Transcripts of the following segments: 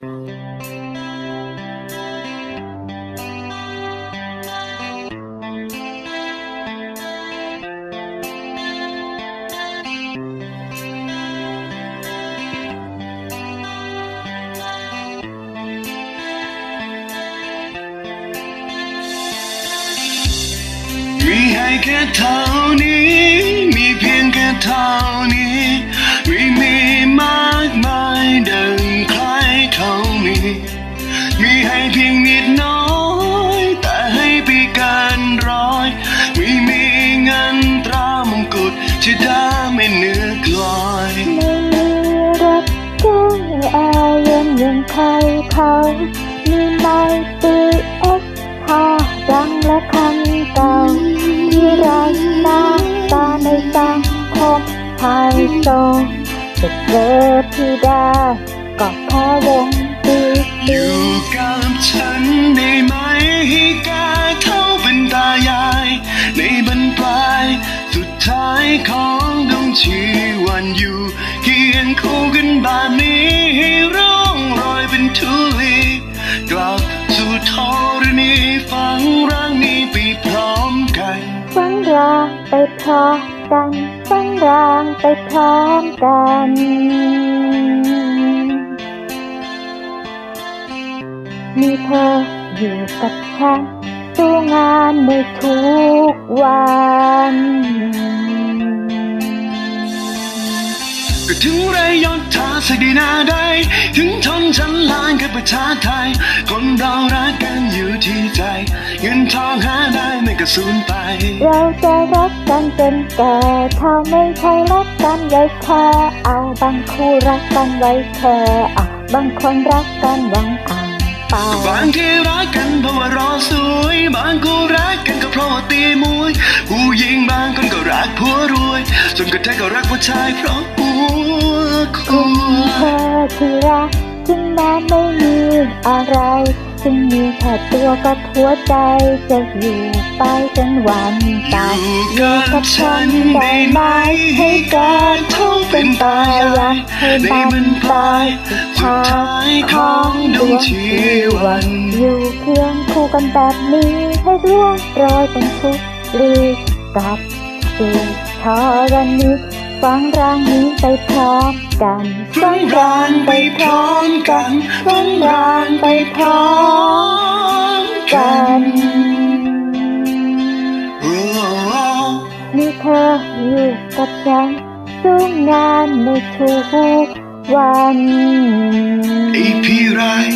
มีให้แค่เท่านี้ มีเพียงแค่เท่านี้ เขามี มีให้เพียงนิดน้อย แต่ให้ไปกันร้อย ไม่มีเงินตรามงกุฎที่ได้ไม่เนื้อกลอยรักแก้แอร์เย็นยังใครเขามีไมตรีเอ็กพอดังและคำเก่าที่ไรหน้าตาในสังคมไฮโซจะเจอที่ได้ ก็แค่วงตีอยู่กับฉันได้ไหมให้กาเท่าเป็นตายาย ในบรรปลายสุดท้ายของดวงชีวันอยู่เคียงคู่กันบบนี้ให้ร่องรอยเป็นทุลีกลับสู่ธรณีฟังร่างนี้ไปพร้อมกันฝันรางไปพร้อมกันฝันรางไปพร้อมกัน มีเธออยู่กับฉันสู้งานในทุกวันก็ถึงไรยศทาสดีนาใดถึงทนฉันลานกับประชาไทย คนเรารักกันอยู่ที่ใจ เงินทองหาได้ไม่กระสูญไป เราจะรักกันจนแก่เท่าไม่ใช่รักกันไว้แค่เอาบางคู่รักกันไว้แค่เอาบางคนรักกันหวังอ่าง เปล่า บางทีรักกันเพราะว่ารอสวย บางกูรักกันก็เพราะว่าตีมวย ผู้หญิงบางคนก็รักผัวรวย จนกระทั่งก็รักผู้ชายเพราะหัวคคุวณเธอที่รักถึงแม้ไม่มีอะไรจึงมีแค่ตัวกับหัวใจจะอยู่ไปจนวันตายอยู่กับฉันได้ไหมให้การเท่า เป็นตายายในบรรปลายสุดท้ายของดวงชีวัน อยู่เพียงคู่กันแบบนี้ให้ร่วงโรยเป็นทุกลีกับสู่ทรณีฟังรางนี้ไปพร้อมกันฟังรานไปพร้อมกันฟังรานไปพร้อมกักันนโอ้มีเธออยู่กับฉัน สู้งานในทุกวันไอพี่ไราย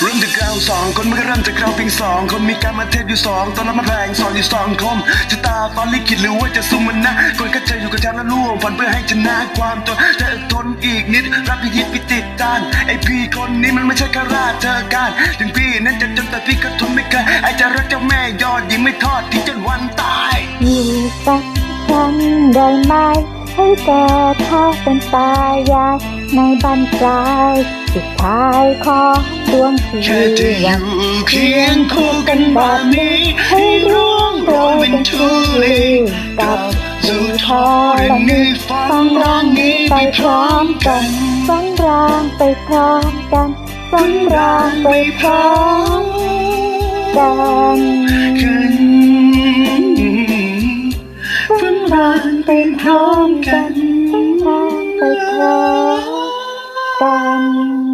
เริ่มจากเราสองคนมันก็เริ่มจากเราเพียงสองคนมีการมาเทศอยู่สองตอนนั้นมาแพงสอนอยู่สองคมจะตาฟ้าลิขิตหรือว่าจะสุ่มมันนะคนก็จะอยู่กับฉันแล้วล่วงฝันเพื่อให้ชนะความจนจะอดทนอีกนิด รับพิยิตพิติดตานไอพี่คนนี้มันไม่ใช่ค่ราชเธอการถึงพี่นั้นจะจนแต่พี่ก็ทนไม่เคยไอจะรักเจ้าแม่ยอดยิงไม่ทอดทิ้งจนวันตายอยู่กั บฉันได้ไหมให้แกเท่าเป็นตายายในบรรปลายสุดท้ายของดวงชีแค่จะวิอตยู่เคียงคู่กันแบบนี้ให้ร่วงโรยเป็นทุลีกับสู่ทรณีฟังร้องนี้ไปพร้อมกันฝันรางไปพร้อมกันฝันรางไปพร้อมกันกัน ม